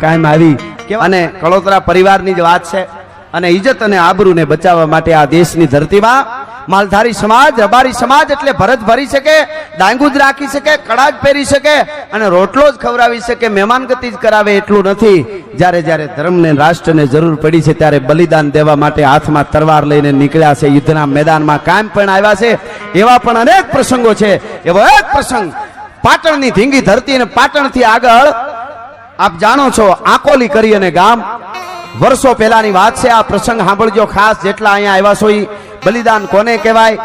કાયમ આવી. અને કળોતરા પરિવારની જ વાત છે. અને ઇજ્જત અને આબરૂને બચાવવા માટે આ દેશની ધરતીમાં માલધારી સમાજ રબારી સમાજ એટલે ભરત ભરી શકે ડાંગુ જ રાખી શકે કડા જ પહેરી શકે અને રોટલો જ ખવડાવી શકે મહેમાનગતિ જ કરાવે એટલું નથી. જ્યારે જ્યારે ધર્મને રાષ્ટ્રને જરૂર પડી છે ત્યારે બલિદાન દેવા માટે હાથમાં તરવાર લઈને નીકળ્યા છે. યુદ્ધના મેદાનમાં કાયમ પણ આવ્યા છે. એવા પણ અનેક પ્રસંગો છે. એવો એક પ્રસંગ પાટણની ધીંગી ધરતી અને પાટણથી આગળ આપ જાણો છો, આકોલી કરી અને ગામ. વર્ષો પહેલાની વાત છે, આ પ્રસંગ સાંભળજો ખાસ, જેટલા અહીંયા આવ્યા છો બલિદાન કોને કહેવાય?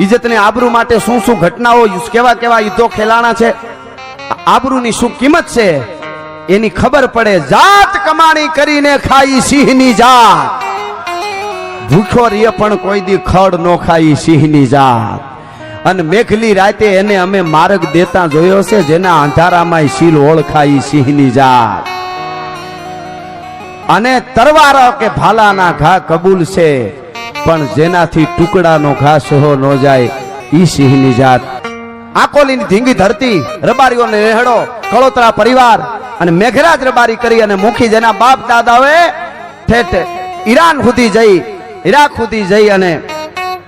ઇજ્જતને આબરૂ માટે શું શું ઘટનાઓ કેવા કેવા યુદ્ધો ખેલાણા છે? આબરૂની શું કિંમત છે? એની ખબર પડે, જાત કમાણી કરીને ખાઈ સિંહની જાત. ભૂખો રીએ પણ કોઈ દી ખડ નો ખાઈ સિંહની જાત. અને મેઘલી રાતે એને અમે માર્ગ દેતા જોયો છે, જેના અંધારામાં શીલ ઓળખાઈ સિંહની જાત. અને તરવારો કે ભાલાના ઘા કબૂલ છે, પણ જેનાથી ટુકડાનો ઘા સહો ન જાય, ઈ સિંહની જાત. આકોલીની ધીંગી ધરતી, રબારીઓને રહેડો, કળોતરા પરિવાર અને મેઘરાજ રબારી કરી અને મુખી જેના બાપ દાદાઓએ ઠેઠ ઈરાન સુધી જઈ, ઈરાક સુધી જઈ અને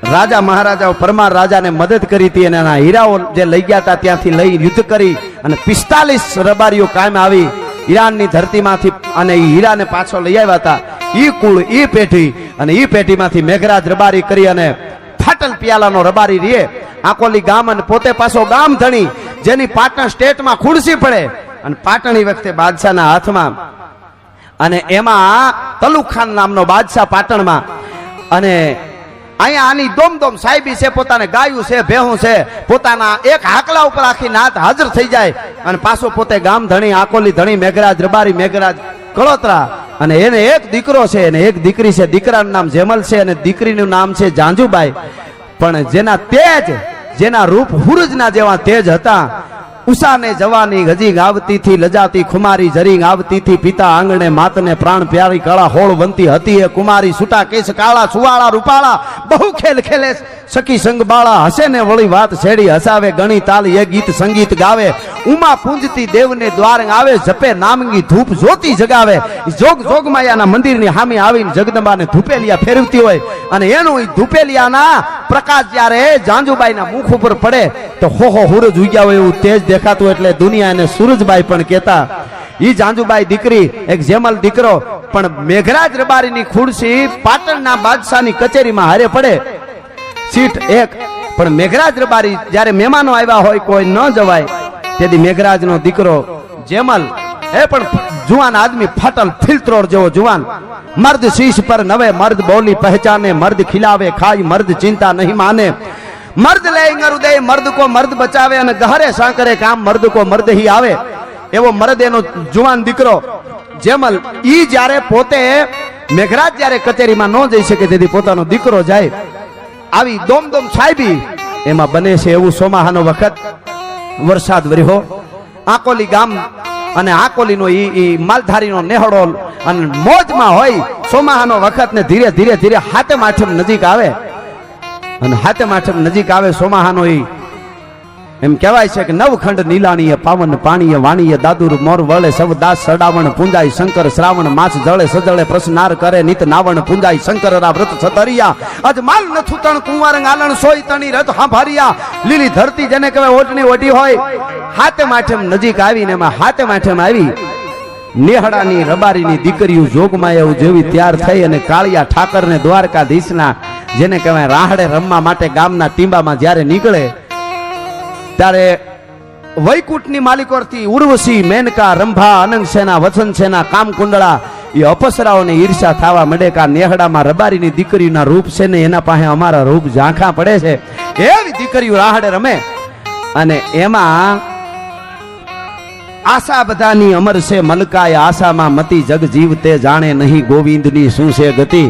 રાજા મહારાજાઓ પરમાર રાજાને મદદ કરી હતી અને એના હીરાઓ જે લઈ ગયા હતા ત્યાંથી લઈ યુદ્ધ કરી અને પિસ્તાલીસ રબારીઓ કાયમ આવી ઈરાનની ધરતીમાંથી અને એ હીરાને પાછો લઈ આવ્યા હતા. ઈ કુળ, ઈ પેઢી અને ઈ પેઢીમાંથી મેઘરાજ રબારી કરી અને ફાટલ પિયાલાનો રબારી રીએ. આકોલી ગામ અને પોતે પાછો ગામ ધણી, જેની પાટણ સ્ટેટમાં ખુરશી પડે અને પાટણી વખતે બાદશાહના હાથમાં અને એમાં તલુખાન નામનો બાદશાહ પાટણમાં અને અહીંયા આની દોમ દોમ સાહેબી છે, પોતાને ગાયું છે, ભેહું છે, પોતાના એક હાકલા ઉપર આખી નાત હાજર થઈ જાય અને પાછો પોતે ગામ ધણી, આકોલી ધણી, મેઘરાજ, રબારી, મેઘરાજ, કળોતરા. અને એને એક દીકરો છે, અને એક દીકરી છે, દીકરાનું નામ જેમલ છે અને દીકરીનું નામ છે જાંજુબાઈ. પણ જેના તેજ, જેના રૂપ હુરજના જેવા તેજ હતા ઉષાને જવાની હજી ગાવતી થી લજાતી ખુમારી જરી આવતી થી પિતા આંગણે માતને પ્રાણ પ્યારી કળા હોળ વંતી હતી એ કુમારી સુટા કેસ, કાળા સુવાળા, રૂપાળા, બહુ ખેલ ખેલે સખી સંગ બાળા હસે ને વળી વાત છેડી હસાવે, ગણી તાલી એ ગીત સંગીત ગાવે. ઉમા પૂંજતી દેવને દ્વાર આવે, જપે નામગી ધૂપ જોતી જગાવે. જોગ જોગમાયાના મંદિરની હામી આવીને જગદંબાને ધૂપેલિયા ફેરવતી હોય. અને એનું ધૂપેલિયાના પ્રકાશ જ્યારે જાંજુબાઈના મુખ ઉપર પડે, તો હો હો હુરજ ઉગ્યા હોય એવું તેજ દેખાતું એટલે દુનિયા અને સુરજબાઈ પણ કહેતા, ઈ જાંજુબાઈ દીકરી, એક જેમલ દીકરો, પણ મેઘરાજ રબારીની ખુરશી પાટણના બાદશાહની કચેરીમાં હારે પડે. સીટ એક, પણ મેઘરાજ રબારી જ્યારે મહેમાનો આવ્યા હોય, કોઈ ન જવાય. તેથી મેઘરાજનો દીકરો જેમલ, એ પણ જુવાન આદમી ફટલ ફિલ્ત્રોર જેવો જુવાન. મર્દ શીશ પર નવે મર્દ બોલી પહેચાને, મર્દ ખિલાવે ખાઈ મર્દ ચિંતા નહીં માને. મર્દ લે હૃદય મર્દ કો મર્દ બચાવે અને ગહરે સાંકરે કામ મર્દ કો મર્દ હી આવે. એવો મર્દ એનો જુવાન દીકરો જેમલ ઈ જ્યારે પોતે મેઘરાજ જ્યારે કચેરીમાં ન જઈ શકે તેથી પોતાનો દીકરો જાય. આવી દોમ દોમ સાહેબી એમાં બને છે એવું સોમાહાનો વખત. વરસાદ વર્યો આકોલી ગામ અને આકોલીનો ઈ માલધારીનો નેહડો અને મોજમાં હોય, સોમાહાનો વખત ને ધીરે ધીરે ધીરે હાથમ આઠમ નજીક આવે. અને હાથે આઠમ નજીક આવે સોમાહાનો એ એમ કહેવાય છે કે નવખંડ નીલાણીએ પાવન પાણીએ વાણીએ દાદુર મોર વળે સવ દાસ સડાવણ પૂંજાય, શંકર શ્રાવણ માસ જળે સજળે પ્રસનાર કરે, નિત નાવણ પૂંજાય શંકર રા વ્રત સતરિયા અજ માલ નથુ તણ કુંવારંગ આલણ સોય તણી રથ હાંભારિયા. લીલી ધરતી જેને કહેવાય ઓટણી ઓટી હોય. હાથે માઠેમ નજીક આવીને એમાં હાથે માઠેમ આવી નેહડાની રબારીની દીકરીઓ જોગમાયા જેવી તૈયાર થઈ અને કાળિયા ઠાકરને દ્વારકાધીશના, જેને કહેવાય રાહડે રમવા માટે ગામના ટીંબામાં જ્યારે નીકળે, ત્યારે વૈકુંઠની માલિકોરથી ઉર્વશી, મેનકા, રંભા, અનંગ સેના વસન સેના, કામકુંડળા, એ અપસરાઓને ઈર્ષા થવા મળે કા નેહડામાં રબારીની દીકરીના રૂપ છે ને એના પાસે અમારા રૂપ ઝાંખા પડે છે. એવી દીકરીઓ રાહડે રમે અને એમાં આશા બધાની અમર છે મલકાય આશામાં મતી જગ જીવતે જાણે નહીં, ગોવિંદની શું છે ગતિ?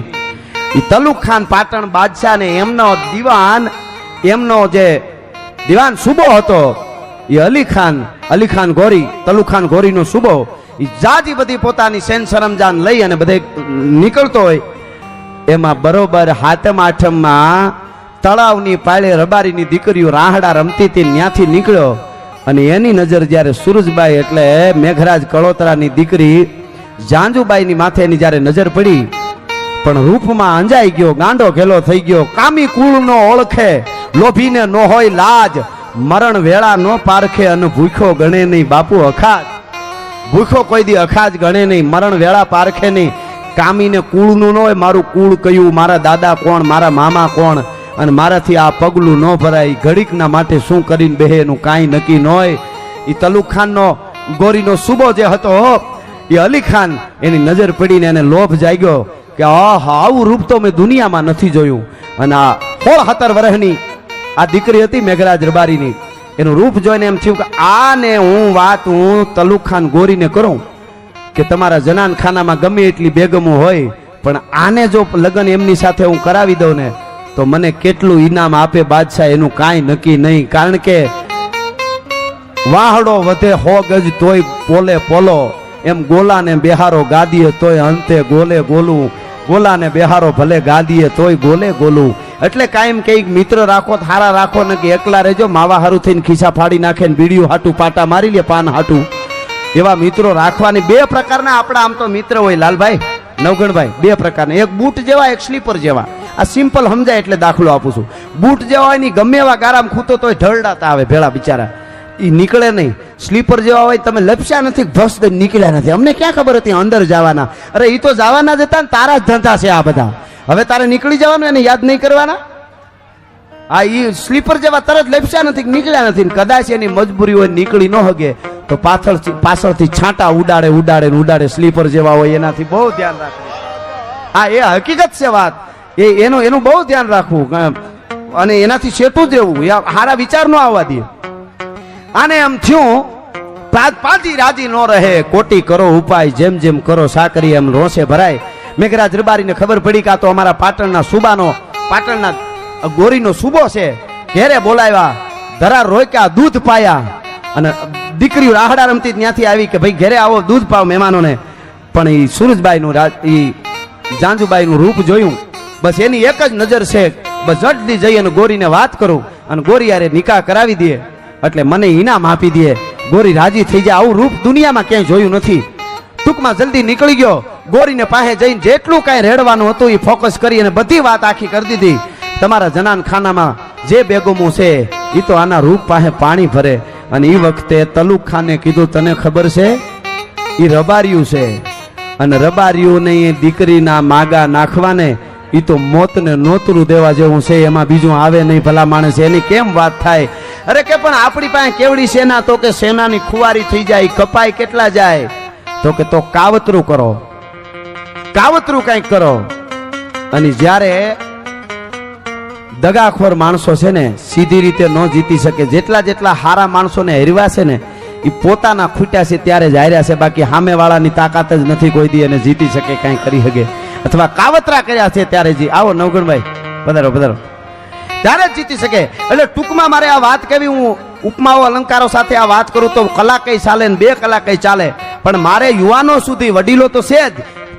એ તલુક ખાન પાટણ બાદશાહ ને એમનો દીવાન, એમનો જે દીવાન સુબો હતો એ અલી ખાન અલી ખાન ગોરી તલુ ખાન ગોરીનો સુબો એ જાજી બધી પોતાની સેન સરમજાન લઈ અને બધે નીકળતો હોય. એમાં બરોબર હાથમ આઠમમાં તળાવની પાળે રબારીની દીકરીઓ રાહડા રમતી ત્યાંથી નીકળ્યો. અને એની નજર જ્યારે સુરજબાઈ એટલે મેઘરાજ કળોતરાની દીકરી જાંજુબાઈની માથે એની જ્યારે નજર પડી, પણ રૂપમાં અંજાઈ ગયો, ગાંડો ઘેલો થઈ ગયો, કામી કુળ નો ઓળખે, લોભીને નો હોય લાજ, મરણ વેળા નો પારખે અને ભૂખ્યો ગણે નહીં બાપુ અખાજ. ભૂખ્યો કોઈ દી અખાજ ગણે નહીં, મરણ વેળા પારખે નહીં. કામીને કુળનું ન હોય, મારું કુળ કયું, મારા દાદા કોણ, મારા મામા કોણ? અને મારાથી આ પગલું ન ભરાય. ઘડીકના માટે શું કરીને બેહે એનું કાંઈ નક્કી ન હોય. એ તલુખાનનો, ગોરીનો સુબો જે હતો એ અલી ખાન એની નજર પડીને એને લોભ જાગ્યો કે આહ, આવું રૂપ તો મેં દુનિયામાં નથી જોયું. અને આ સોળ સત્તર વર્ષની આ દીકરી હતી મેઘરાજ રબારીની. એનું રૂપ જોઈને એમ થયું કે આને હું વાત હું તલુખાન ગોરીને કરું. કે તમારા જનાન ખાનામાં ગમે એટલી બેગમો હોય, પણ આને જો લગ્ન એમની સાથે હું કરાવી દઉં ને તો મને કેટલું ઇનામ આપે બાદશાહ, એનું કાંઈ નક્કી નહીં. કારણ કે વાહડો વધે હો ગજ તોય પોલે પોલો. એમ ગોલાને બેહારો ગાદીએ તોય અંતે ગોલે ગોલું. ગોલાને બેહારો ભલે ગાદીએ તોય ગોલે ગોલું. એટલે કાયમ કંઈક મિત્ર રાખો હારા રાખો ને કે એકલા રહેજો માવા હારું થઈને ખિસ્સા ફાડી નાખે ને બીડીયું હાટું પાટા મારી લે, પાન હાટું. એવા મિત્રો રાખવાની બે પ્રકારના આપણા આમ તો મિત્ર હોય, લાલભાઈ, નવગણભાઈ, બે પ્રકારના. એક બૂટ જેવા, એક સ્લીપર જેવા. આ સિમ્પલ સમજાય એટલે દાખલો આપું છું. બૂટ જેવા હોયની ગમે એવા ગારામ ખૂતો તોય ઢળડાતા આવે ભેળા બિચારા. એ નીકળે નહીં. સ્લીપર જેવા હોય તમે લપસ્યા નથી ભસ નીકળ્યા નથી. અમને ક્યાં ખબર હતી અંદર જવાના? અરે એ તો જવાના જ હતા ને તારા જ ધંધા છે આ બધા. હવે તારે નીકળી જવાનું એને યાદ નહીં કરવાના? આ એ સ્લીપર જેવા તરત લપસ્યા નથી નીકળ્યા નથી કદાચ એની મજબૂરી હોય નીકળી ન હગે. તો પાછળથી પાછળથી છાંટા ઉડાડે ઉડાડે ઉડાડે સ્લીપર જેવા હોય એનાથી બહુ ધ્યાન રાખવું. હા એ હકીકત છે વાત. એ એનું એનું બહુ ધ્યાન રાખવું અને એનાથી છેતું જ રહેવું. સારા વિચાર ન આવવા દે. આને એમ થયું પાછી રાજી ન રહે, કોટી કરો ઉપાય, જેમ જેમ કરો સાકરી, એમ રોસે ભરાય. મેઘરાજ રબારીને ખબર પડી કે તો અમારા પાટણના સુબાનો, પાટણના ગોરીનો સુબો છે. ઘેરે બોલાવ્યા, ધરા રોક્યા દૂધ પાયા. અને દીકરીઓ રાહડા રમતી ત્યાંથી આવી કે ભાઈ ઘેરે આવો, દૂધ પાવ મહેમાનોને. પણ એ સુરજબાઈનું એ જાંજુબાઈનું રૂપ જોયું. બસ એની એક જ નજર છે બસ જલ્દી જઈ અને ગોરીને વાત કરું અને ગોરી યારે નિકાહ કરાવી દે. એટલે મને ઇનામ આપી દે. ગોરી રાજી થઈ જાય. આવું રૂપ દુનિયામાં ક્યાંય જોયું નથી. ટૂંકમાં જલ્દી નીકળી ગયો. ગોરીને પાસે જઈને જેટલું કાંઈ રેડવાનું હતું એ ફોકસ કરી અને બધી વાત આખી કરી દીધી. તમારા જનાન ખાનામાં જે બેગમો છે એ તો આના રૂપ પાસે પાણી ભરે. અને એ વખતે તલુક ખાને કીધું, તને ખબર છે? એ રબારિયું છે. અને રબારિયુંને એ દીકરીના માગા નાખવાને એ તો મોતને નોતરું દેવા જેવું છે, એમાં બીજું આવે નહીં ભલા માણસ. એની કેમ વાત થાય? અરે કે પણ આપણી પાસે કેવડી સેના? તો કે સેનાની ખુવારી થઈ જાય, કપાય કેટલા જાય? તો કે તો કાવતરું કરો. કાવતરું કંઈક કરો. અને જ્યારે દગાખોર માણસો છે ને, સીધી રીતે ન જીતી શકે. જેટલા જેટલા હારા માણસોને હરવા છે ને એ પોતાના ખૂટ્યા છે, ત્યારે જ હાર્યા છે. બાકી સામેવાળાની તાકાત જ નથી કોઈ દી અને જીતી શકે, કાંઈ કરી શકે. અથવા કાવતરા કર્યા છે ત્યારે જી. આવો નવગણભાઈ, પધારો પધારો. ત્યારે જ જીતી શકે. એટલે ટૂંકમાં મારે આ વાત કેવી હું ઉપમાઓ, અલંકારો સાથે આ વાત કરું તો કલાકે ચાલે ને બે કલાકે ચાલે. પણ મારે યુવાનો સુધી વડીલો તો છે જ.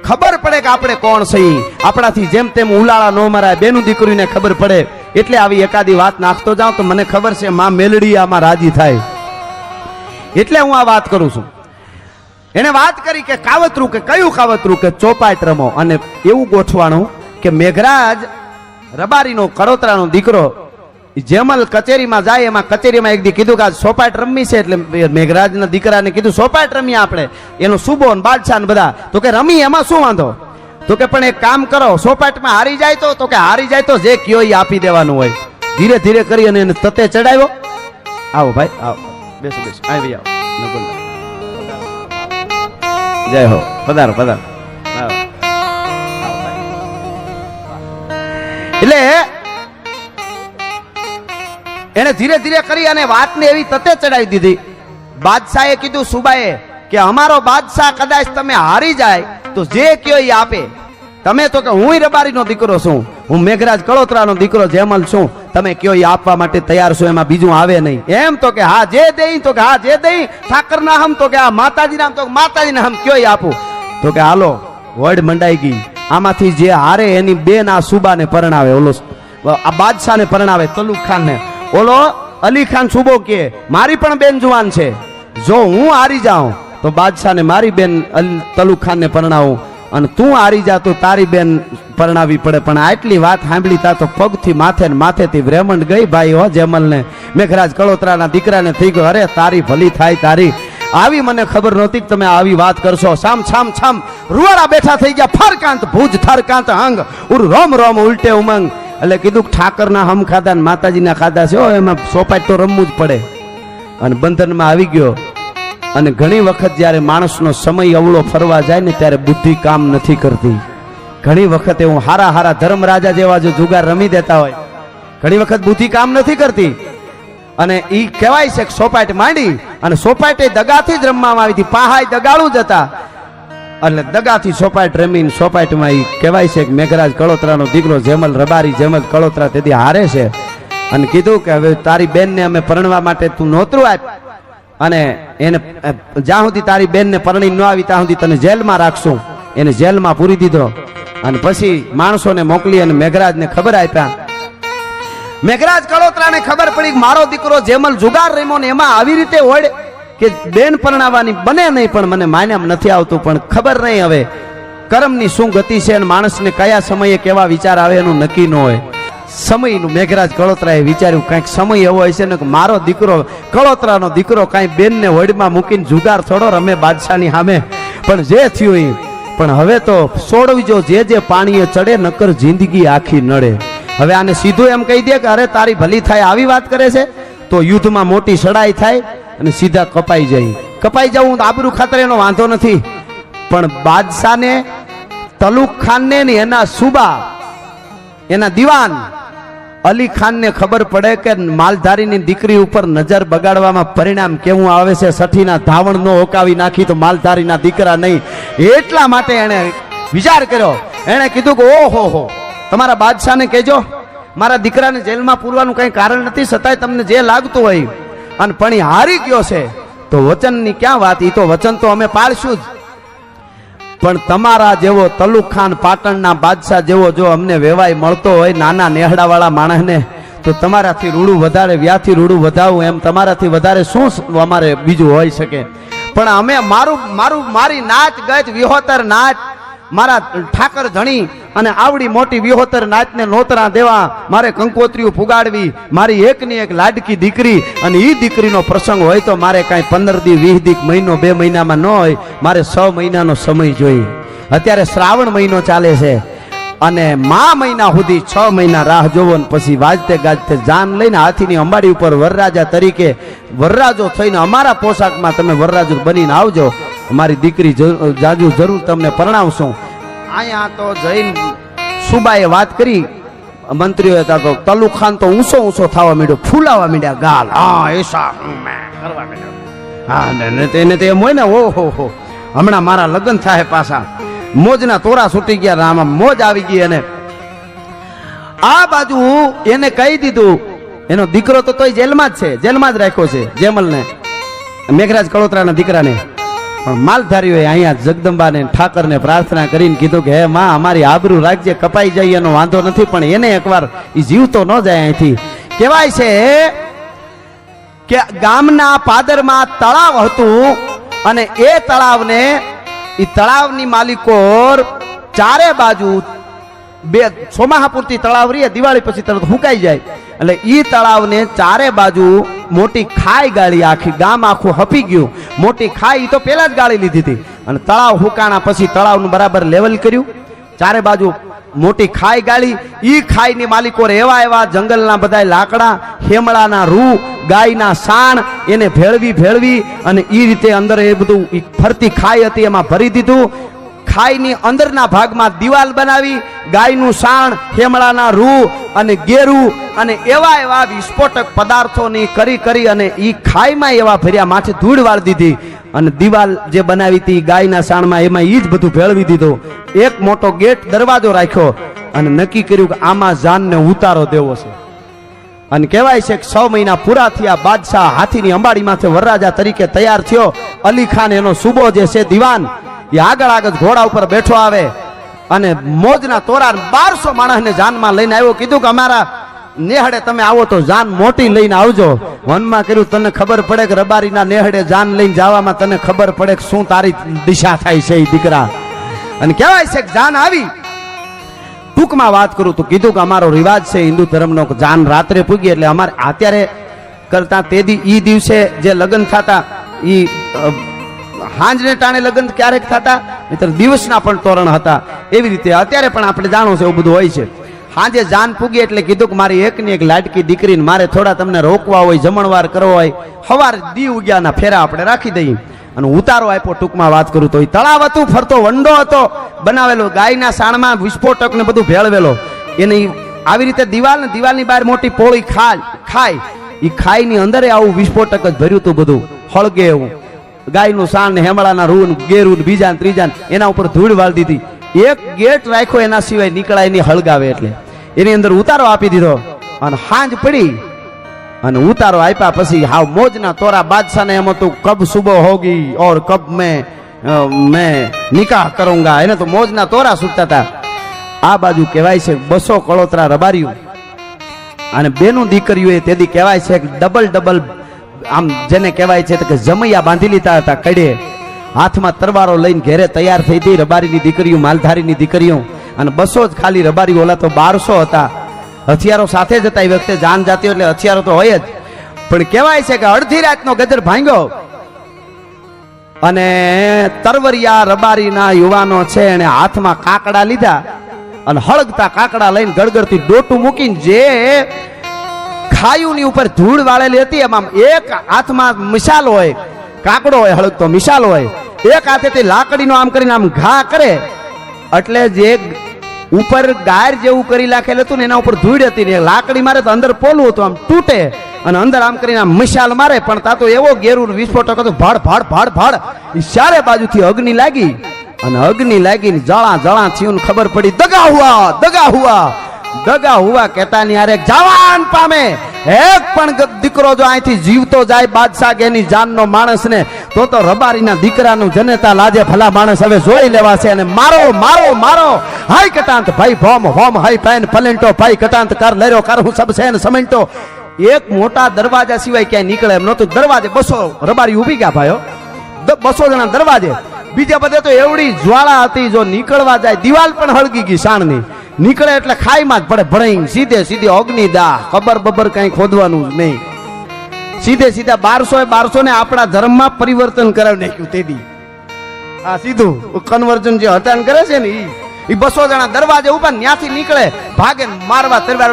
ખબર પડે કે આપણે કોણ છીએ આપણાથી જેમ તેમ ઉલાળા ન મરાય. બેનું દીકરીને ખબર પડે. એટલે આવી એકાદી વાત નાખતો જાઉં તો મને ખબર છે માં મેલડી આમાં રાજી થાય. એટલે હું આ વાત કરું છું. એને વાત કરી કે કાવતરું કે કયું કાવતરું કે ચોપાટ રમો અને એવું ગોઠવાનું કે મેઘરાજ રબારીનો કડોતરાનો દીકરો જેમલ કચેરીમાં જાય, એમાં કચેરીમાં એક દી કીધું કે આજ સોપાટ રમી છે એટલે મેઘરાજના દીકરાને કીધું સોપાટ રમીએ આપણે. એનો સુબો ને બાદશાહ બધા, તો કે રમી એમાં શું વાંધો? તો કે, પણ એક કામ કરો સોપાટમાં હારી જાય તો તો કે હારી જાય તો જે કયો એ આપી દેવાનું હોય. ધીરે ધીરે કરી અને એને તતે ચડાવ્યો. આવો ભાઈ, આવો. બેસો બેસો. આવી. આવો. જય હો. પધારો પધારો. એટલે એને ધીરે ધીરે કરી અને વાતને એવી તતે ચડાવી દીધી. બાદશાહે કીધું, સુબાએ, કે અમારો બાદશાહ કદાચ તમે હારી જાય તો જે કયો એ આપે. તમે તો કે હું રબારીનો દીકરો છું. હું મેઘરાજ કળોતરાનો દીકરો જેમલ છું. તમે કયો એ આપવા માટે તૈયાર છો, એમાં બીજું આવે નહીં. એમ તો કે હા, જે દઈ, તો કે હા, જે દઈ. ઠાકર ના હમ તો કે આ માતાજી નામ તો માતાજી હમ કયો આપું? તો કે હાલો, વડ મંડાઈ ગઈ. આમાંથી જે હારે એની બેન આ સુબાને પરણાવે, ઓલો આ બાદશાહને પરણાવે, તલુક ખાનને. ઓલો, અલી ખાન સુબો કે, મારી પણ બેન જુવાન છે. જો હું હારી જાઉં, તો બાદશાહને મારી બેન તલુક તલુ ખાનને પરણાવું. અને તું હારી જા તો તારી બેન પરણાવી પડે. પણ આટલી વાત સાંભળી તા તો પગથી માથે ને માથેથી વ્રેમંડ ગઈ ભાઈ હો જેમલને. મેઘરાજ કળોતરાના દીકરાને થઈ ગયો. અરે તારી ભલી થાય તારી. આવી મને ખબર નહોતી કે તમે આવી વાત કરશો. સામ છામ છામ રૂવાડા બેઠા થઈ ગયા. ફરકાંત, ભુજ થરકાંત અંગ ઉર રોમ રોમ, ઉલટે ઉમંગ. એટલે કીધું ઠાકરના હમ ખાધા ને માતાજીના ખાધા છે. એમાં સોપાટ તો રમવું જ પડે. અને બંધનમાં આવી ગયો. અને ઘણી વખત જ્યારે માણસનો સમય અવળો ફરવા જાય ને ત્યારે બુદ્ધિ કામ નથી કરતી. ઘણી વખત એવું હારા હારા ધર્મરાજા જેવા જો જુગાર રમી દેતા હોય, ઘણી વખત બુદ્ધિ કામ નથી કરતી. અને એ કહેવાય છે સોપાટ માંડી અને સોપાટે દગાથી જ રમવામાં આવી હતી, પાહાય દગાડું જ હતા. એટલે દગાથી સોપાટ રમીને સોપાટમાં એ કહેવાય છે કે મેઘરાજ કળોતરાનો દીકરો જેમલ રબારી જેમલ કળોતરા તેથી હારે છે. અને કીધું કે હવે તારી બેનને અમે પરણવા માટે તું નોતરું આપ. અને એને જ્યાં સુધી તારી બેનને પરણી ન આવી, ત્યાં સુધી તને જેલમાં રાખશું. એને જેલમાં પૂરી દીધો. અને પછી માણસોને મોકલી અને મેઘરાજને ખબર આપ્યા. મેઘરાજ કળોતરાને ખબર પડી મારો દીકરો જેમલ જુગાર રમ્યો ને એમાં આવી રીતે હોય કે બેન પરણાવવાની બને નહીં, પણ મને માન્યામ નથી આવતું, પણ ખબર નહીં હવે. કર્મની શું ગતિ છે અને માણસને કયા સમયે કેવા વિચાર આવે એનું નક્કી ન હોય. સમયનું મેઘરાજ કળોતરાએ વિચાર્યું, કાંઈક સમય એવો હશે ને કે મારો દીકરો, કળોતરાનો દીકરો કાંઈ બેનને હોડમાં મૂકીને જુગાર થોડો રમે બાદશાહની સામે. પણ જે થયું પણ હવે તો સોડવીજો જે જે પાણીએ ચડે, નકર જિંદગી આખી નડે. હવે આને સીધું એમ કહી દે કે, અરે, તારી ભલી થાય આવી વાત કરે છે? તો યુદ્ધમાં મોટી સડાઈ થાય અને સીધા કપાઈ જાય. કપાઈ જવું આબરૂ ખાતર એનો વાંધો નથી. પણ બાદશાહને, તલુક ખાનને ને એના સુબા, એના દીવાન અલી ખાનને ખબર પડે કે માલધારીની દીકરી ઉપર નજર બગાડવામાં પરિણામ કેવું આવે છે? સઠીના ધાવણ નો ઓકાવી નાખી તો માલધારીના દીકરા નહીં. એટલા માટે એણે વિચાર કર્યો. એણે કીધું કે, ઓહો હો, તમારા બાદશાહને કહેજો. મારા દીકરાને જેલમાં પૂરવાનું કંઈ કારણ નથી છતાંય તમને જે લાગતું હોય. અને પણ હારી ગયો છે. તો વચનની ક્યાં વાત? એ તો વચન તો અમે પાળશું જ. પણ તમારા જેવો તલુખાન પાટણના બાદશાહ જેવો જો અમને વેવાય મળતો હોય નાના નેહડાવાળા માણસને, તો તમારાથી રૂડું વધારે, વ્યાથી રૂડું વધાવું એમ તમારાથી વધારે શું અમારે બીજું હોઈ શકે? પણ અમે મારું મારું, મારી નાચ ગત વિહોતર નાચ, મારા ઠાકર ધણી અને આવડી મોટી વિહોતર નાચને નોતરા દેવા મારે કંકોત્રીઓ પુગાડવી મારી એકની એક લાડકી દીકરી અને એ દીકરીનો પ્રસંગ હોય તો મારે કાંઈ પંદર દી, વીસ દીક, મહિનો, બે મહિનામાં ન હોય, મારે છ મહિનાનો સમય જોઈએ. અત્યારે શ્રાવણ મહિનો ચાલે છે અને મા મહિના સુધી છ મહિના રાહ જોવો ને પછી વાજતે ગાજતે જાન લઈને હાથીની અંબાડી ઉપર વરરાજા તરીકે વરરાજો થઈને અમારા પોશાકમાં તમે વરરાજો બનીને આવજો. અમારી દીકરી જાજુ જરૂર તમને પરણાવશું. અહીંયા તો જઈને સુબાએ વાત કરી. મંત્રીઓ હતા તો તલુખાન તો ઊંચો ઊંચો થવા માંડ્યો ફૂલાવા માંડ્યા ગાલ. હા એસા કરવા માંડ્યો. હા ને તેને તે એમ હોય ને ઓહો હો. હમણાં મારા લગ્ન થાય પાછા. મોજના તોરા છૂટી ગયા આમાં મોજ આવી ગઈ અને આ બાજુ એને કહી દીધું એનો દીકરો તો તોય જેલમાં જ છે જેલમાં જ રાખ્યો છે જેમલને. મેઘરાજ કળોતરાના દીકરાને. પણ માલધારીઓએ અહીંયા જગદંબાને ઠાકરને પ્રાર્થના કરીને કીધું કે, હે માં, અમારી આબરૂ રાખજે, કપાઈ જાય એનો વાંધો નથી, પણ એને એકવાર એ જીવતો ન જાય અહીંથી. કહેવાય છે કે ગામના પાદરમાં તળાવ હતું અને એ તળાવને એ તળાવની માલિકો ચારે બાજુ બે ચોમાહા પૂરતી તળાવ રહીએ, દિવાળી પછી તરત હુકાઈ જાય. એટલે એ તળાવને ચારે બાજુ મોટી ખાઈ ગાળી આખી ગામ આખું હપી ગયું. મોટી ખાઈ તો પહેલા જ ગાળી લીધી હતી. અને તળાવ હુકાણા પછી તળાવનું બરાબર લેવલ કર્યું. ચારે બાજુ મોટી ખાઈ ગાળી. ઈ ખાઈની માલિકો એવા એવા જંગલના બધા લાકડા હેમળાના રૂ, ગાયના સાણ, એને ભેળવી ભેળવી અને એ રીતે અંદર એ બધું ફરતી ખાઈ હતી એમાં ભરી દીધું. ખાઈની અંદરના ભાગમાં દિવાલ બનાવી, ગાયનું સાણ હેમળાના રૂ અને ગેરું અને એવા એવા વિસ્ફોટક પદાર્થોની કરી કરી અને એ ખાઈમાં એવા ભર્યા માથે ધૂળ વાળી દીધી. અને દિવાલ જે બનાવી હતી ગાયના સાણમાં, એમાં એ જ બધું ભેળવી દીધું. એક મોટો ગેટ દરવાજો રાખ્યો અને નક્કી કર્યું કે આમાં જાનને ઉતારો દેવો છે. અને કહેવાય છે કે છ મહિના પૂરા થયા બાદશાહ હાથીની અંબાડી માથે વરરાજા તરીકે તૈયાર થયો. અલી ખાન એનો સુબો જે છે, દિવાન એ આગળ આગળ ઘોડા ઉપર બેઠો આવે અને મોજના તોરા બારસો માણસને જાનમાં લઈને આવ્યો. કીધું કે અમારા નેહડે તમે આવો તો જાન મોટી લઈને આવજો. વનમાં કર્યું તને ખબર પડે કે રબારીના નેહડે જાન લઈને જવામાં તને ખબર પડે કે શું તારી દિશા થાય છે એ દીકરા. અને કહેવાય છે જાન આવી. ટૂંકમાં વાત કરું તો કીધું કે અમારો રિવાજ છે હિન્દુ ધર્મનો જાન રાત્રે પૂગી એટલે અમારે અત્યારે કરતા તે દી એ દિવસે જે લગ્ન થતા અ, હાંજને ટાણે લગ્ન ક્યારેક થતા, નહીતર દિવસના પણ તોરણ હતા. એવી રીતે અત્યારે પણ આપણે જાણો છે એવું બધું હોય છે. હાંજે જાન પૂગી એટલે કીધું કે મારી એકની એક લાટકી દીકરીને મારે થોડા તમને રોકવા હોય, જમણવાર કરવો હોય. હવાર દી ઉગ્યાના ફેરા આપણે રાખી દઈએ. અને ઉતારો આપ્યો ટૂંકમાં વાત કરું તો એ તળાવ હતું, ફરતો વંડો હતો. બનાવેલો ગાયના સાણમાં વિસ્ફોટક ને બધું ભેળવેલો. એને આવી રીતે દિવાલ ને દિવાલની બહાર મોટી પોળી ખાય ખાય એ ખાઈની અંદર આવું વિસ્ફોટક જ ભર્યું હતું બધું. હળગે એવું. ગાયનું સાણ ને હેમળાના રૂન ગેરું બીજા ત્રીજા એના ઉપર ધૂળ વાળી દીધી. એક ગેટ રાખ્યો એના સિવાય નીકળાય નહીં, હળગાવે એટલે. એની અંદર ઉતારો આપી દીધો અને હાંજ પડી અને ઉતારો આપ્યા પછી હાવ મોજના તોરા બાદશાને એમ હતું, કબ સુબો હોગી ઓર કબ મેં મેં નિકાહ કરુંગા. એને તો મોજના તોરા સુટતા હતા આ બાજુ કહેવાય છે બસો કળોતરા રબાર્યું અને બેનું દીકરીઓ એ તેથી કહેવાય છે ડબલ ડબલ આમ જેને કહેવાય છે કે જમૈયા બાંધી લીધા હતા, કડે. હાથમાં તરવારો લઈને ઘેરે તૈયાર થઈ હતી રબારીની દીકરીઓ, માલધારીની દીકરીઓ. અને બસો જ ખાલી રબારી ઓલા તો બારસો હતા. હથિયારો સાથે જ હતા એ વખતે જાન જાતી એટલે હથિયારો તો હોય જ. પણ કહેવાય છે કે અડધી રાતનો ગજર ભાંગ્યો. અને તરવરિયા રબારીના યુવાનો છે, એને હાથમાં કાકડા લીધા. અને હળગતા કાકડા લઈને ગળગડતી ડોટું મૂકીને જે ખાયુની ઉપર ધૂળ વાળેલી હતી. એમાં એક હાથમાં મિસાલ હોય, કાકડો હોય, હળગતો મિસાલ હોય. એક હાથેથી લાકડીનો આમ કરીને આમ ઘા કરે. એટલે જે ઉપર ગાયર જેવું કરી નાખેલું હતું ને એના ઉપર ધૂળ હતી ને લાકડી મારે તો અંદર પોલું હતું, આમ તૂટે. અને અંદર આમ કરીને આમ મિસાલ મારે. પણ તા તો એવો ગેરું વિસ્ફોટક હતો. ભાડ ભાડ ભાડ ભાડ. ચારે બાજુથી અગ્નિ લાગી. અને અગ્નિ લાગીને જળા જળા થયું ખબર પડી દગા હુઆ દગા હુઆ દગા હુવા કહેતા ની અરે જવાન પામે. એક પણ દીકરો જો અહીંથી જીવતો જાય બાદશાહ એની જાનનો માણસને, તો તો રબારીના દીકરાનું જનેતા લાજે ભલા માણસ હવે જોઈ લેવાશે અને મારો મારો મારો. હાય કટાંત, ભાઈ, ભોમ, હોમ, હાય પેન પલેન્ટો ભાઈ, કટાંત, કર લેરો કર, હું સબ સેન, સમેન્ટો. એક મોટા દરવાજા સિવાય ક્યાંય નીકળે એમ નહોતું. દરવાજે બસો, રબારી ઊભી ગયા ભાઈઓ. બસો જણા દરવાજે. બીજા બધે તો એવડી જ્વાળા હતી જો નીકળવા જાય. દિવાલ પણ હળગી ગઈ શાણની નીકળે એટલે ખાઈમાં જ પડે. ભણાઈ સીધે સીધે અગ્નિ દા ખબર બબર કઈ ખોદવાનું જ નહીં. સીધે સીધા બારસો એ બારસો ને આપણા ધર્મમાં પરિવર્તન કરાવી નાખ્યું તેથી આ સીધું કન્વર્જન જે હટાણ કરે છે ને એ બસો જણા દરવાજે ઊભા ત્યાંથી નીકળે, ભાગે મારવા તરવાર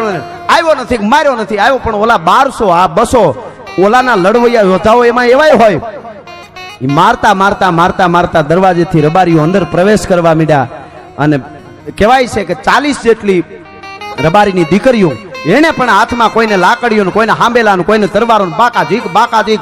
આવ્યો નથી, માર્યો નથી, આવ્યો પણ ઓલા બારસો, આ બસો ઓલાના લડવૈયા યોદ્ધાઓ એમાં એવાય હોય. એ મારતા મારતા મારતા મારતા દરવાજેથી રબારીઓ અંદર પ્રવેશ કરવા માંડ્યા અને કહેવાય છે કે ચાલીસ જેટલી રબારીની દીકરીઓ, એને પણ હાથમાં કોઈને લાકડીઓનું, કોઈને હાંબેલા કોઈને તરવારોનું બાકા જીક બાકા જીક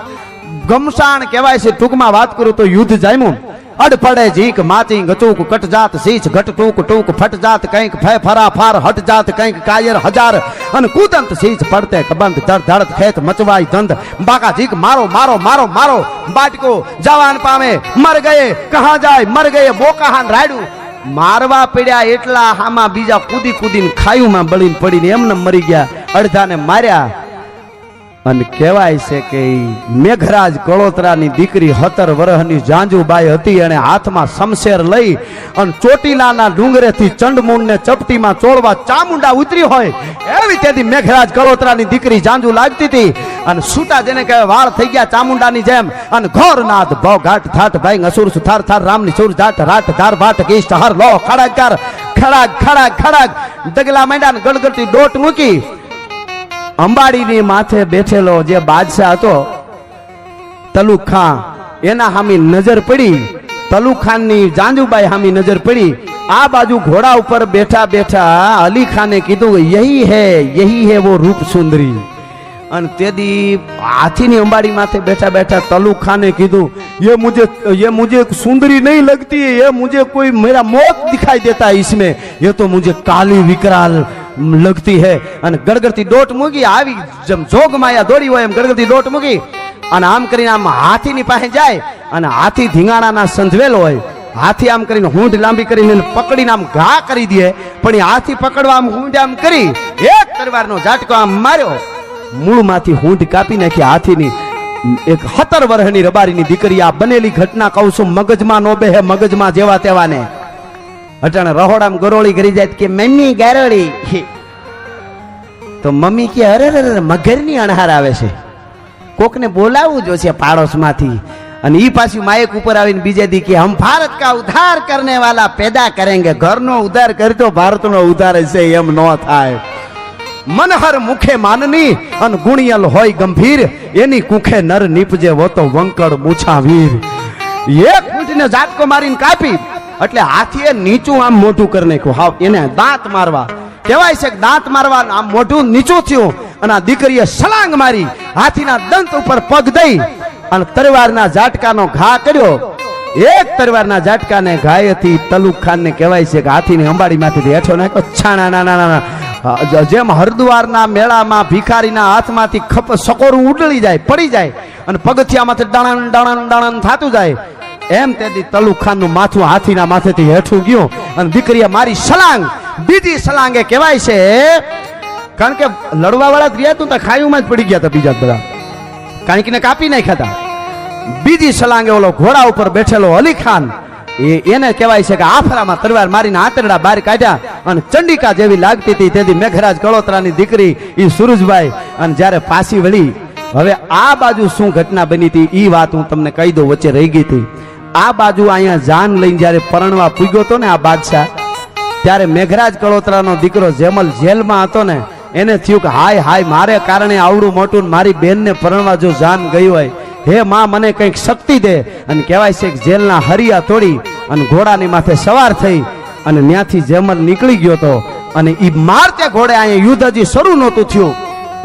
ગમસાણ કહેવાય છે. ટૂંકમાં વાત કરું તો યુદ્ધ જામ્યું. અડફડે જીક માચી ગચુક કટજાત શીશ ઘટ ટૂંક ટૂંક ફટ જાત કંઈક ફે ફરા ફાર હટ જાત કંઈક કાયર, હજાર. અને કુદંત શીશ પડતે, કબંધ ધર ધડત ખેત મચવાય ધંધ. બાકા જીક મારો મારો મારો મારો. બાટકો, જવાન પામે, મર ગયે, કહા જાય, મર ગયે, બોકાહાન રાયડું. મારવા પડ્યા એટલા હામાં બીજા કૂદી કૂદીને ખાયુમાં બળીને પડીને એમને મરી ગયા. અડધાને માર્યા. અને કહેવાય છે કે મેઘરાજ કળોતરાની દીકરી હતર વરહની જાંજુબાઈ હતી. અને હાથમાં શમશેર લઈ અને ચોટીલાના ડુંગરેથી ચંડમૂળને ચપટીમાં ચોળવા ચામુંડા ઉતરી હોય. એવી તેથી મેઘરાજ કળોતરાની દીકરી જાંજુ લાગતી હતી. અને છૂટા જેને કહેવાય વાળ થઈ ગયા ચામુંડાની જેમ. અને ઘોરનાથ ભવ ઘાટ થાટ ભાઈ અસુર, સુથાર, થાર, રામની સુર, જાટ, રાટ, ધાર ભાટ ગીષ્ટ હર લો ખડાકાર ખડાક ખડાક ખડાક દગલા માંડ્યા ગળગળતી ડોટ મૂકી. અંબાડીની માથે બેઠેલો જે બાદશાહ હતો, તલુખા, એના હામી નજર પડી. તલુખાનની જાંજુબાઈ હામી નજર પડી. આ બાજુ ઘોડા ઉપર બેઠા બેઠા અલી ખાને કીધું, યહી હે યહી હે વો રૂપ સુંદરી. અને તેદી હાથીની અંબાડી માથે બેઠા બેઠા તલુક ખાને કીધું ये मुझे ये मुझे सुंदरी नहीं लगती है ये मुझे कोई मेरा मौत दिखाई देता है इसमें ये तो मुझे काली विकराल लगती है અને ગડગડતી ડોટ મૂકી આવી જેમ જોગ માયા દોડી હોય એમ ગડગડતી ડોટ મૂકી અને આમ કરીને આમ હાથીની પાસે જાય અને હાથી ધીંગાણાના સંજવેલ હોય હાથી આમ કરીને હૂંઢ લાંબી કરીને એને પકડીને આમ ઘા કરી દે પણ એ હાથી પકડવા આમ હૂંઢ આમ કરી એક તરવારનો ઝાટકો આમ માર્યો મૂળમાંથી હૂંઢ કાપી નાખી હાથીની એક હતર વર્ષની રબારીની દીકરી, આ બનેલી ઘટના કહું છું, મગજમાં નો બેહે, મગજમાં જેવા તેવાને. અટાણે રહોડામ ગરોળી કરી જાય કે, મમ્મી, ગારોળી. તો મમ્મી કે, અરે અરે મગરની અણહાર આવે છે. કોકને બોલાવવું જોશે પાડોશમાંથી. અને ઈ પાછી માયક ઉપર આવીને બીજે દી કે, હમ ભારત કા ઉધાર કરને વાલા પેદા કરેંગે. ઘરનો ઉદ્ધાર કરતો ભારતનો ઉધાર છે, એમ ન થાય. મનહર મુખે માનની અને ગુણિયલ હોય ગંભીર, એની કુખે નર નીપજે wo વંકળ મૂછા વીર એક ફૂટને ઝાટકો મારીને કાપી, એટલે હાથીએ નીચું આમ મોઢું કરી નાખ્યું. હાવ, એને દાંત મારવા. કહેવાય છે કે દાંત મારવા આમ મોઢું નીચું થયું અને આ દીકરીએ સલાંગ મારી, હાથીના દંત ઉપર પગ દઈ અને તરવારના ઝાટકાનો ઘા કર્યો. એક તરવારના ઝાટકાને ઘાયથી તલુક ખાનને કહેવાય છે કે હાથીની અંબાડીમાંથી હેઠો નાખ્યો. છાણા, ના ના ના ના. જેમ હરદ્વારના મેળામાં ભિખારીના હાથમાંથી ખપ સકોરું ઉડળી જાય, પડી જાય અને પગથિયામાંથી દાણન દાણન દાણન થતું જાય, એમ તેથી તલુક ખાનનું માથું હાથીના માથેથી હેઠું ગયું અને દીકરીએ મારી સલાંગ બીજી સલાંગે કહેવાય છે, કારણ કે લડવા વાળા રહ્યા તું, તો ખાયુંમાં જ પડી ગયા હતા બીજા બધા. કારણ કે એને કાપી નાખ્યા હતા બીજી સલાંગે ઓલો ઘોડા ઉપર બેઠેલો અલી ખાન એ એને કહેવાય છે કે આફરામાં તરવાર મારીને આંતરડા બહાર કાઢ્યા અને ચંડિકા જેવી લાગતી હતી. તેથી મેઘરાજ કળોતરાની દીકરી એ સુરજભાઈ અને જ્યારે ફાંસી વળી, હવે આ બાજુ શું ઘટના બની હતી એ વાત હું તમને કહી દઉં, વચ્ચે રહી ગઈ હતી. આ બાજુ અહીંયા જાન લઈને જ્યારે પરણવા પૂગ્યો હતો ને આ બાદશાહ, ત્યારે મેઘરાજ કળોતરાનો દીકરો જેમલ જેલમાં હતો ને, એને થયું કે હાય હાય, મારે કારણે આવડું મોટું મારી બેનને પરણવા જો જાન ગઈ હોય હે માં, મને કંઈક શક્તિ દે. અને કહેવાય છે કે જેલના હરિયા તોડી અને ઘોડાની માથે સવાર થઈ અને ત્યાંથી જેમલ નીકળી ગયો તો. અને એ મારતે ઘોડે અહીંયા યુદ્ધ હજી શરૂ નહોતું થયું.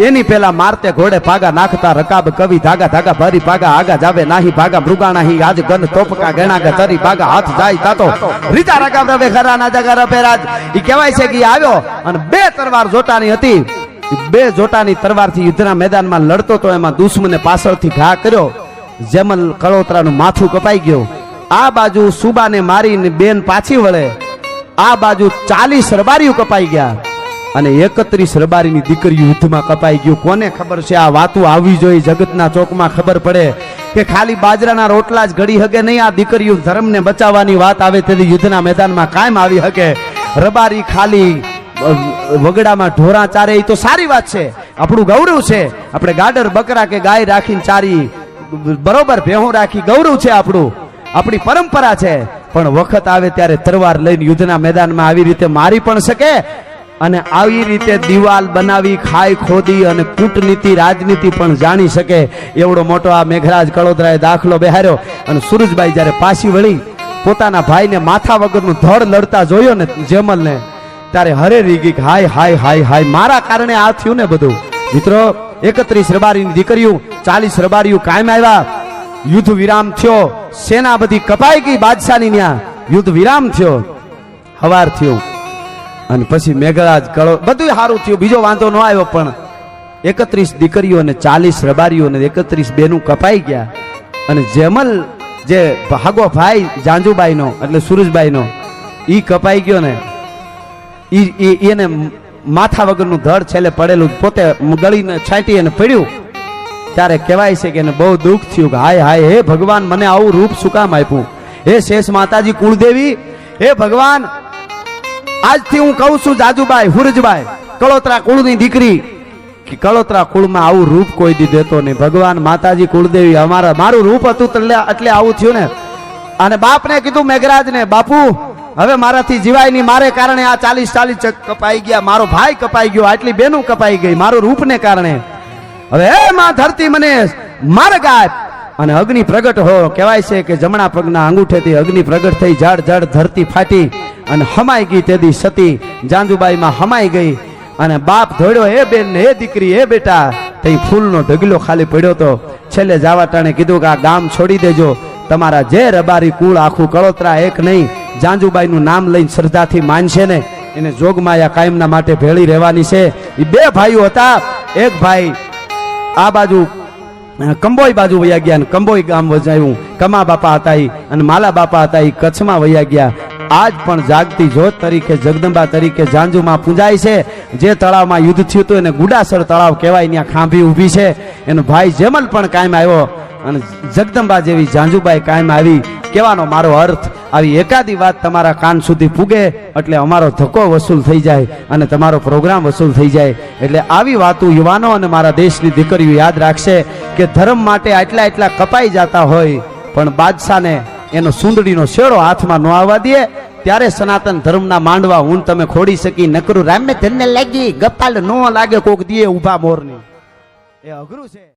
એની પેલા મારતે ઘોડે ભાગા નાખતા રકાબ કવિ ધાગા ધાગા ભરી ભાગા આગા જાવે નાહી ભાગા મૃગાણા હી આજ ગન તોપકા ગણાગા તરી ભાગા હાથ જાય તાતો. રીતા રકાબ રવે ખરા ના જગા રપે રાજ. એ કહેવાય છે કે આવ્યો અને બે તરવાર જોટાની હતી. બે જોટાની તરવારથી યુદ્ધના મેદાનમાં લડતો તો એમાં દુશ્મને પાછળથી ઘા કર્યો. જેમલ કળોતરાનું માથું કપાઈ ગયું. આ બાજુ સુબાને મારીને બેન પાછી વળે. આ બાજુ ચાલીસ રબારીઓ કપાઈ ગયા. અને એકત્રીસ રબારીની દીકરી યુદ્ધમાં કપાઈ ગયું. કોને ખબર છે? આ વાતું આવવી જોઈએ જગતના ચોકમાં ખબર પડે કે ખાલી બાજરાના રોટલા જ ઘડી હકે નહીં, આ દીકરીઓ ધર્મને બચાવવાની વાત આવે તેથી યુદ્ધના મેદાનમાં કાયમ આવી હકે. રબારી ખાલી વગડામાં ઢોરા ચારે એ તો સારી વાત છે. આપણું ગૌરવ છે. આપણે ગાડર, બકરા કે ગાય રાખીને ચારી, બરોબર ભેહું રાખી ગૌરવ છે આપણું. આપણી પરંપરા છે. પણ વખત આવે ત્યારે તરવાર લઈને યુદ્ધના મેદાનમાં આવી રીતે મારી પણ શકે અને આવી રીતે દિવાલ બનાવી, ખાઈ, ખોદી અને કૂટનીતિ, રાજનીતિ પણ જાણી શકે. એવડો મોટો આ મેઘરાજ કળોદરાએ દાખલો બેહાર્યો અને સુરજભાઈ જ્યારે પાછી વળી પોતાના ભાઈને માથા વગરનું ધડ લડતા જોયો ને જેમલને ત્યારે હરે રીગી હાય હાય હાય હાય. મારા કારણે આ થયું ને બધું. મિત્રો, એકત્રીસ રબારીની દીકરીઓ, ચાલીસ રબારીઓ કાયમ આવ્યા. યુદ્ધ વિરામ થયો. સેના બધી કપાઈ ગઈ બાદશાહની ત્યાં યુદ્ધ વિરામ થયો. હવાર થયો. અને પછી મેઘરાજ કળો બધું સારું થયું. બીજો વાંધો ન આવ્યો પણ. એકત્રીસ દીકરીઓ અને ચાલીસ રબારીઓ અને એકત્રીસ બેનું કપાઈ ગયા. અને જેમલ, જે ભાગો ભાઈ જાંજુબાઈનો, એટલે સુરજભાઈનો ઈ કપાઈ ગયો ને. ઈ- એને માથા વગરનું ધડ છેલ્લે પડેલું પોતે ગળીને છાંટી અને પડ્યું. ત્યારે કહેવાય છે કે એને બહુ દુઃખ થયું કે હાય હાય, હે ભગવાન, મને આવું રૂપ શું કામ આપ્યું? હે શેષ માતાજી, કુળદેવી, હે ભગવાન, આજથી હું કહું છું જાજુબાઈ, હુરજબાઈ, કળોતરા કુળની દીકરી, કે કળોતરા કુળમાં આવું રૂપ કોઈ દી દેતો નહીં. ભગવાન, માતાજી, કુળદેવી, અમારા મારું રૂપ હતું એટલે આવું થયું ને. અને બાપને કીધું, મેઘરાજને, બાપુ હવે મારાથી જીવાય નહીં. મારે કારણે આ ચાલીસ ચાલીસ કપાઈ ગયા. મારો ભાઈ કપાઈ ગયો. આટલી બેનું કપાઈ ગઈ. મારું રૂપને કારણે. હવે હે માં ધરતી મને માર્ગ આપ. અને અગ્નિ પ્રગટ હો. કહેવાય છે કે જમણા પગના અંગૂઠેથી અગ્નિ પ્રગટ થઈ. જડ જડ ધરતી ફાટી અને હમાઈ ગઈ તેદી સતી. જાંજુબાઈમાં હમાઈ ગઈ. અને બાપ ધોડ્યો હે બેન ને હે દીકરી, હે બેટા. તે ફૂલનો ઢગલો ખાલી પડ્યો તો છેલ્લે જાવા ટાણે કીધું કે આ ગામ છોડી દેજો. તમારા જે રબારી કુળ આખું કળોતરા એક નહીં, જાંજુબાઈનું નામ લઈને શ્રદ્ધાથી માનશે ને, એને જોગમાયા કાયમના માટે ભેળી રહેવાની છે. એ બે ભાઈઓ હતા, એક ભાઈ આ બાજુ કંબોઈ બાજુ વયા ગયા અને કંબોઈ ગામ વજાયું. કમા બાપા હતા અને માલા બાપા હતા ઈ કચ્છમાં વયા ગયા. આજ પણ જાગતી જોત તરીકે, જગદંબા તરીકે જાંજુમાં પૂજાય છે. જે તળાવમાં યુદ્ધ થયું હતું એને ગુડાસર તળાવ કહેવાય, ત્યાં ખાંભી ઊભી છે. એનો ભાઈ જેમલ પણ કાયમ આવ્યો અને જગદંબા જેવી જાંજુબાઈ કાયમ આવી. કહેવાનો મારો અર્થ, આવી એકાદી વાત તમારા કાન સુધી પૂગે એટલે અમારો ધક્કો વસૂલ થઈ જાય અને તમારો પ્રોગ્રામ વસૂલ થઈ જાય. એટલે આવી વાતો યુવાનો અને મારા દેશની દીકરીઓ યાદ રાખશે કે ધર્મ માટે આટલા એટલા કપાઈ જતા હોય, પણ બાદશાહને એનો સુંદડીનો શેડો હાથમાં ન આવવા દે, ત્યારે સનાતન ધર્મના માંડવા હું તમે ખોડી શકી, નકરું રામે ધનને લાગી, ગપાલ ન લાગે કોક દીએ ઊભા મોરની. એ અઘરું છે.